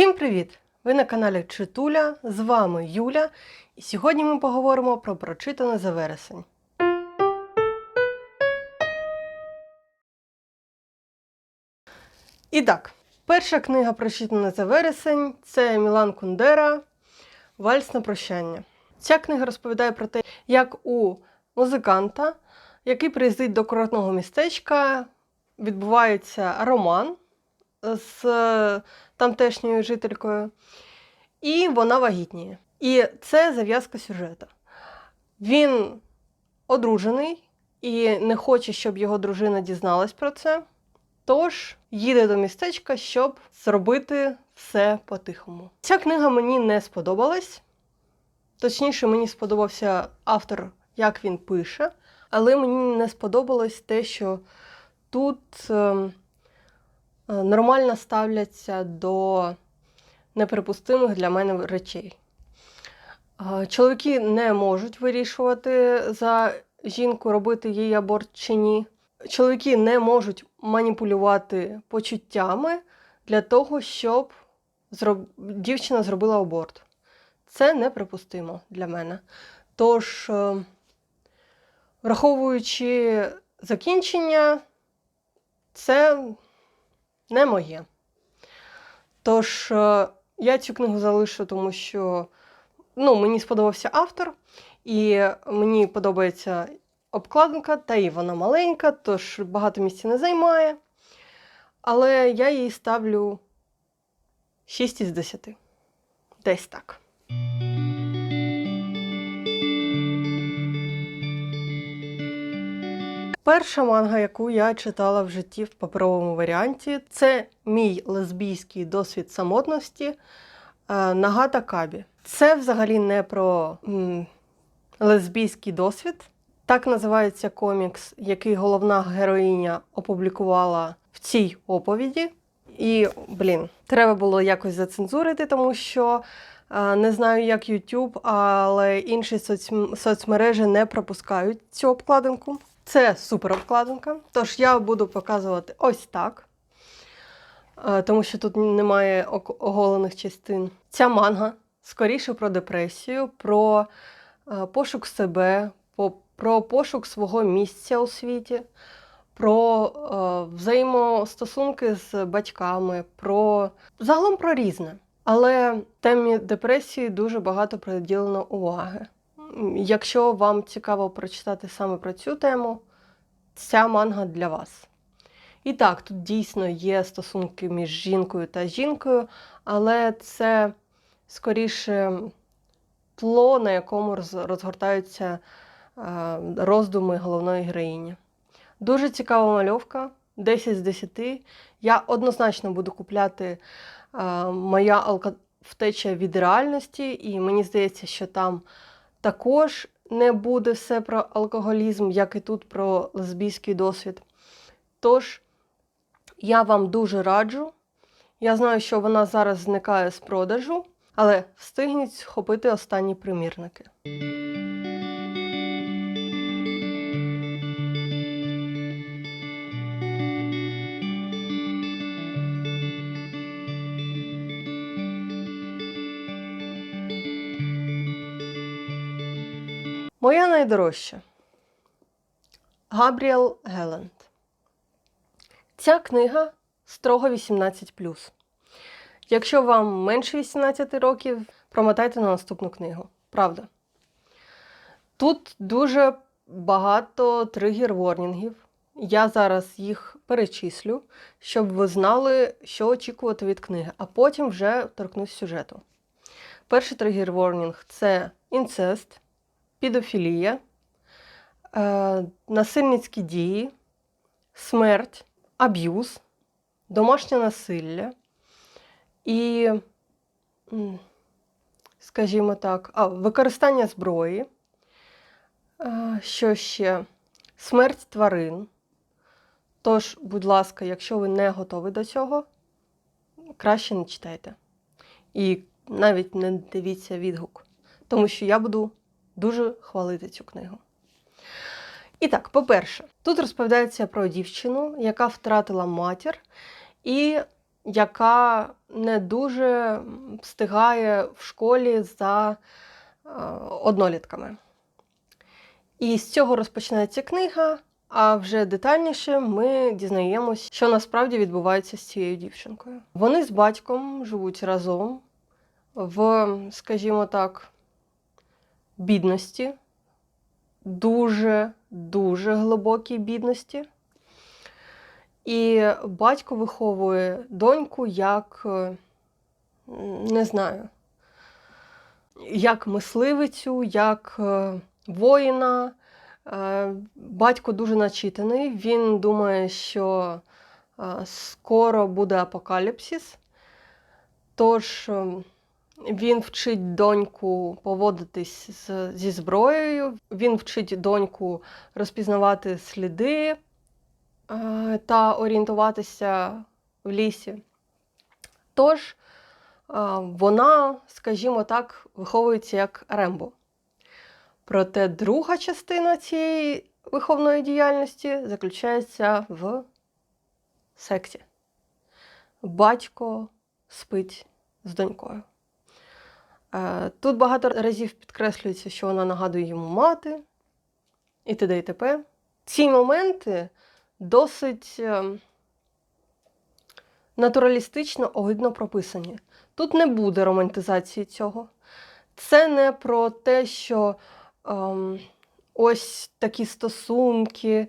Всім привіт! Ви на каналі Читуля, з вами Юля, і сьогодні ми поговоримо про прочитане за вересень. І так, перша книга прочитана за вересень це Мілан Кундера Вальс на прощання. Ця книга розповідає про те, як у музиканта, який приїздить до курортного містечка, відбувається роман з е, тамтешньою жителькою, і вона вагітніє. І це зав'язка сюжету. Він одружений і не хоче, щоб його дружина дізналась про це. Тож їде до містечка, щоб зробити все по-тихому. Ця книга мені не сподобалась. Точніше, мені сподобався автор, як він пише, але мені не сподобалось те, що тут е, нормально ставляться до неприпустимих для мене речей. Е, Чоловіки не можуть вирішувати за жінку, робити їй аборт чи ні. Чоловіки не можуть маніпулювати почуттями для того, щоб зроб... дівчина зробила аборт. Це неприпустимо для мене. Тож, е, враховуючи закінчення, це не моє. Тож, е, я цю книгу залишу, тому що ну, мені сподобався автор, і мені подобається обкладинка, та і вона маленька, тож багато місця не займає. Але я їй ставлю 6 із 10. Десь так. Перша манга, яку я читала в житті в паперовому варіанті, це мій лесбійський досвід самотності е, Нагата Кабі. Це взагалі не про м, лесбійський досвід. Так називається комікс, який головна героїня опублікувала в цій оповіді. І, блін, треба було якось зацензурити, тому що е, не знаю, як YouTube, але інші соцмережі не пропускають цю обкладинку. Це супер обкладинка. Тож я буду показувати ось так, е, тому що тут немає оголених частин. Ця манга скоріше про депресію, про е, пошук себе, про пошук свого місця у світі, про е, взаємостосунки з батьками, про загалом про різне. Але темі депресії дуже багато приділено уваги. Якщо вам цікаво прочитати саме про цю тему, ця манга для вас. І так, тут дійсно є стосунки між жінкою та жінкою, але це скоріше тло, на якому розгортаються е, роздуми головної героїні. Дуже цікава мальовка, 10 з 10. Я однозначно буду купляти е, моя втеча від реальності, і мені здається, що там також не буде все про алкоголізм, як і тут про лесбійський досвід. Тож, я вам дуже раджу. Я знаю, що вона зараз зникає з продажу, але встигніть схопити останні примірники. Моя найдорожча Габріел Геланд. Ця книга строго 18. Якщо вам менше 18 років, промотайте на наступну книгу. Правда. Тут дуже багато тригер-ворнінгів. Я зараз їх перечислю, щоб ви знали, що очікувати від книги, а потім вже торкнусь сюжету. Перший тригер-ворнінг це інцест, підофілія, е, насильницькі дії, смерть, аб'юз, домашнє насилля і, скажімо так, а, використання зброї. Е, Що ще? Смерть тварин. Тож, будь ласка, якщо ви не готові до цього, краще не читайте. І навіть не дивіться відгук, тому що я буду дуже хвалити цю книгу. І так, по-перше, тут розповідається про дівчину, яка втратила матір і яка не дуже встигає в школі за е, однолітками. І з цього розпочинається книга, а вже детальніше ми дізнаємось, що насправді відбувається з цією дівчинкою. Вони з батьком живуть разом в, скажімо так, бідності, дуже, дуже глибокій бідності. І батько виховує доньку як, е, не знаю, як мисливицю, як е, воїна. Е, Батько дуже начитаний. Він думає, що скоро буде апокаліпсис. Тож е, він вчить доньку поводитись з- зі зброєю, він вчить доньку розпізнавати сліди е, та орієнтуватися в лісі. Тож е, вона, скажімо так, виховується як Рембо. Проте друга частина цієї виховної діяльності заключається в сексі. Батько спить з донькою. Е, Тут багато разів підкреслюється, що вона нагадує йому мати і т.д. і т.п. Ці моменти досить е, натуралістично огидно прописані. Тут не буде романтизації цього. Це не про те, що ем, ось такі стосунки,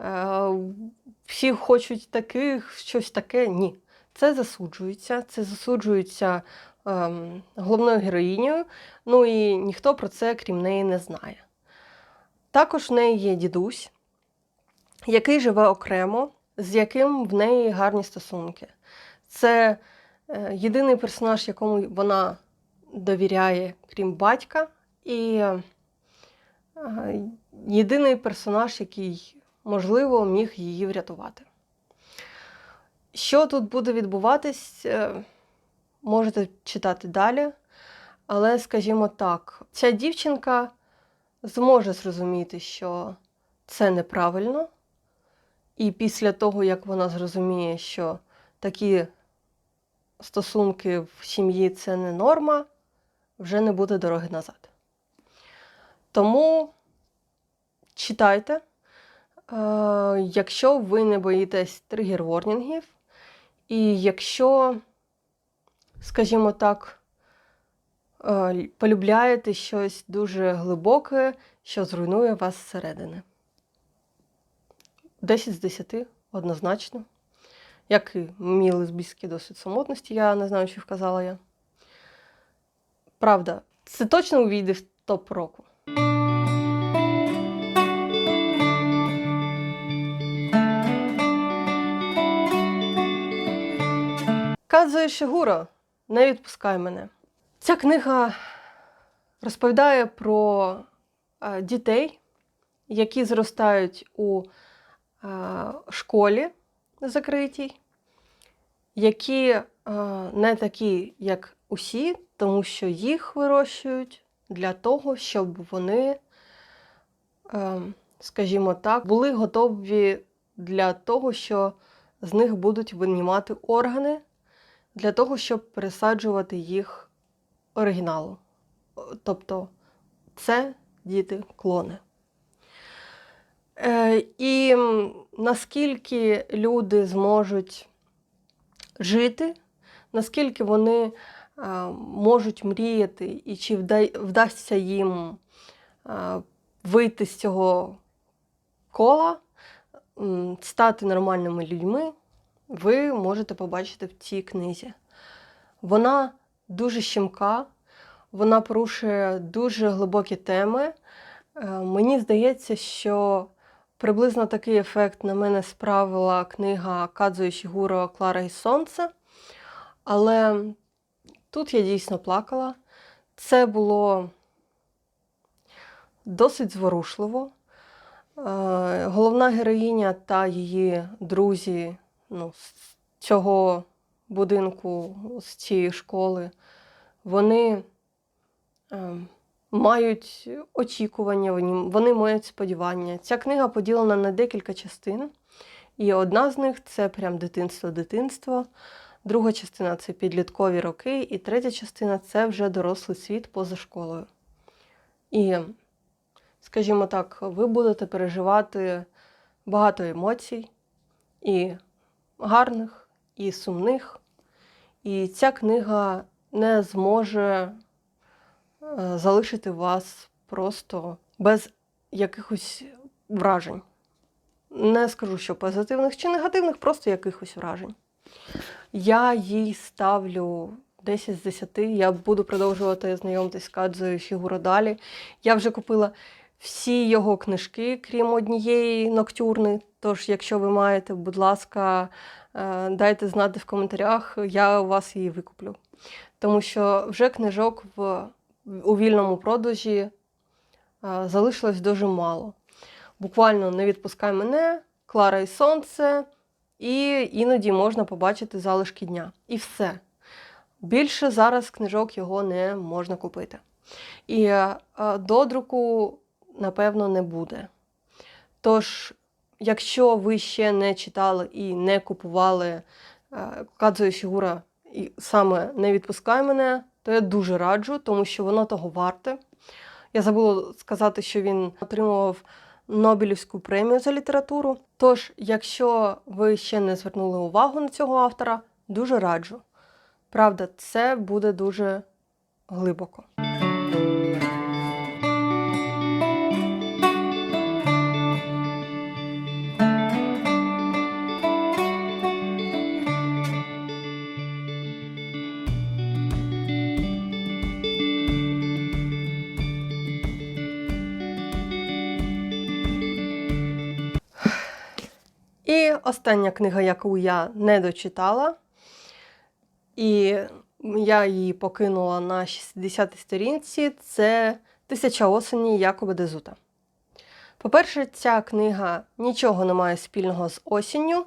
е, всі хочуть таких, щось таке. Ні. Це засуджується. Це засуджується ем, головною героїнею, ну і ніхто про це, крім неї, не знає. Також в неї є дідусь, який живе окремо, з яким в неї гарні стосунки. Це е, єдиний персонаж, якому вона довіряє, крім батька, і е, єдиний персонаж, який, можливо, міг її врятувати. Що тут буде відбуватись, е, можете читати далі. Але, скажімо так, ця дівчинка зможе зрозуміти, що це неправильно. І після того, як вона зрозуміє, що такі стосунки в сім'ї це не норма, вже не буде дороги назад. Тому читайте, е, якщо ви не боїтесь тригер-ворнінгів, і якщо, скажімо так, е, полюбляєте щось дуже глибоке, що зруйнує вас зсередини. 10 з 10 однозначно. Як і мій лесбійський досвід самотності, я не знаю, чи вказала я. Правда, це точно увійде в топ року. Казує Шигуро, не відпускай мене. Ця книга розповідає про е, дітей, які зростають у е, школі закритій, які е, не такі, як усі, тому що їх вирощують для того, щоб вони, скажімо так, були готові для того, що з них будуть винімати органи, для того, щоб пересаджувати їх оригіналу. Тобто це діти-клони. Е, і наскільки люди зможуть жити, наскільки вони е, можуть мріяти, і чи вдасться їм е, вийти з цього кола, стати нормальними людьми, ви можете побачити в цій книзі. Вона дуже щемка, вона порушує дуже глибокі теми. Е, Мені здається, що приблизно такий ефект на мене справила книга Кадзо Шігуро Клара і Сонце. Але тут я дійсно плакала. Це було досить зворушливо. Е, Головна героїня та її друзі ну, з цього будинку, з цієї школи, вони е, мають очікування, вони, мають сподівання. Ця книга поділена на декілька частин, і одна з них це прям дитинство-дитинство. друга частина це підліткові роки, і третя частина це вже дорослий світ поза школою. І, скажімо так, ви будете переживати багато емоцій, і гарних, і сумних. І ця книга не зможе е, залишити вас просто без якихось вражень. Не скажу, що позитивних чи негативних, просто якихось вражень. Я їй ставлю 10 з 10. Я буду продовжувати знайомитись з Кадзою Фігуро далі. Я вже купила всі його книжки, крім однієї ноктюрни. Тож, якщо ви маєте, будь ласка, е, дайте знати в коментарях, я у вас її викуплю. Тому що вже книжок в, у вільному продажі е, залишилось дуже мало. Буквально не відпускай мене, Клара і Сонце, і іноді можна побачити залишки дня. І все. Більше зараз книжок його не можна купити. І е, додруку, напевно, не буде. Тож, якщо ви ще не читали і не купували е, Кадзо Фігура і саме не відпускай мене, то я дуже раджу, тому що воно того варте. Я забула сказати, що він отримував Нобелівську премію за літературу. Тож, якщо ви ще не звернули увагу на цього автора, дуже раджу. Правда, це буде дуже глибоко. Остання книга, яку я не дочитала, і я її покинула на 60-й сторінці, це Тисяча осені Якоба Дезута. По-перше, ця книга нічого не має спільного з осінню.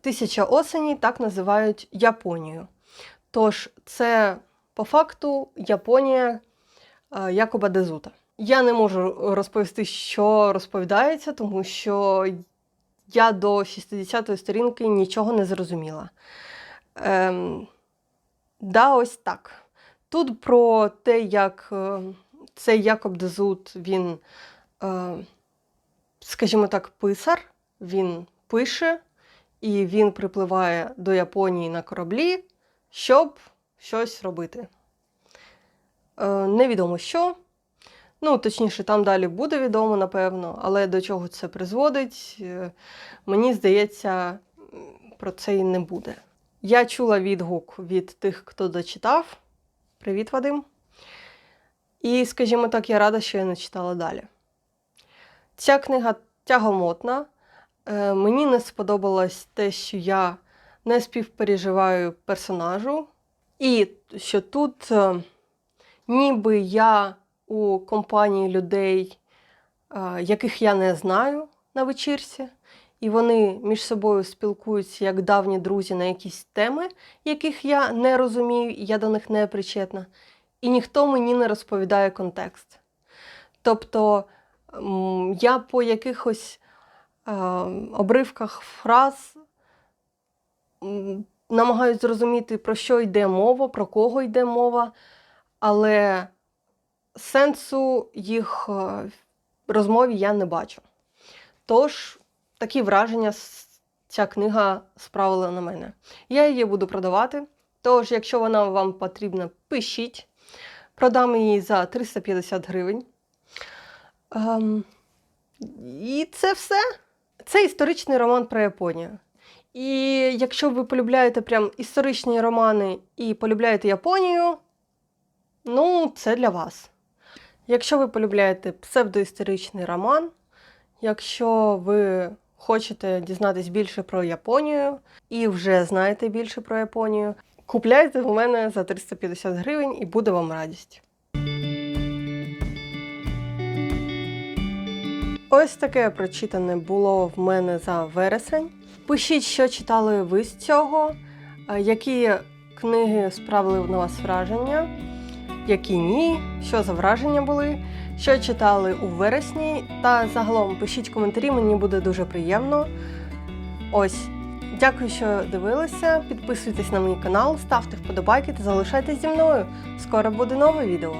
Тисяча осені так називають Японію. Тож, це по факту Японія е, Якоба Дезута. Я не можу розповісти, що розповідається, тому що я до 60-ї сторінки нічого не зрозуміла. Ем, да, ось так. Тут про те, як е, цей Якоб Дезут, він, е, скажімо так, писар, він пише і він припливає до Японії на кораблі, щоб щось робити. Е, невідомо що. Ну, точніше, там далі буде відомо, напевно, але до чого це призводить, е, мені здається, про це і не буде. Я чула відгук від тих, хто дочитав. Привіт, Вадим. І, скажімо так, я рада, що я не читала далі. Ця книга тягомотна. Е, Мені не сподобалось те, що я не співпереживаю персонажу, і що тут е, ніби я у компанії людей, яких я не знаю на вечірці, і вони між собою спілкуються як давні друзі на якісь теми, яких я не розумію, і я до них не причетна. І ніхто мені не розповідає контекст. Тобто я по якихось обривках фраз намагаюся зрозуміти, про що йде мова, про кого йде мова, але сенсу їх е, розмові я не бачу. Тож, такі враження ця книга справила на мене. Я її буду продавати. Тож, якщо вона вам потрібна, пишіть. Продам її за 350 гривень. Ем, і це все. Це історичний роман про Японію. І якщо ви полюбляєте прям історичні романи і полюбляєте Японію, ну, це для вас. Якщо ви полюбляєте псевдоісторичний роман, якщо ви хочете дізнатись більше про Японію і вже знаєте більше про Японію, купляйте у мене за 350 гривень і буде вам радість. Ось таке прочитане було в мене за вересень. Пишіть, що читали ви з цього, е, які книги справили на вас враження, які ні, що за враження були, що читали у вересні. Та загалом пишіть коментарі, мені буде дуже приємно. Ось Дякую, що дивилися. Підписуйтесь на мій канал, ставте вподобайки та залишайтесь зі мною. Скоро буде нове відео.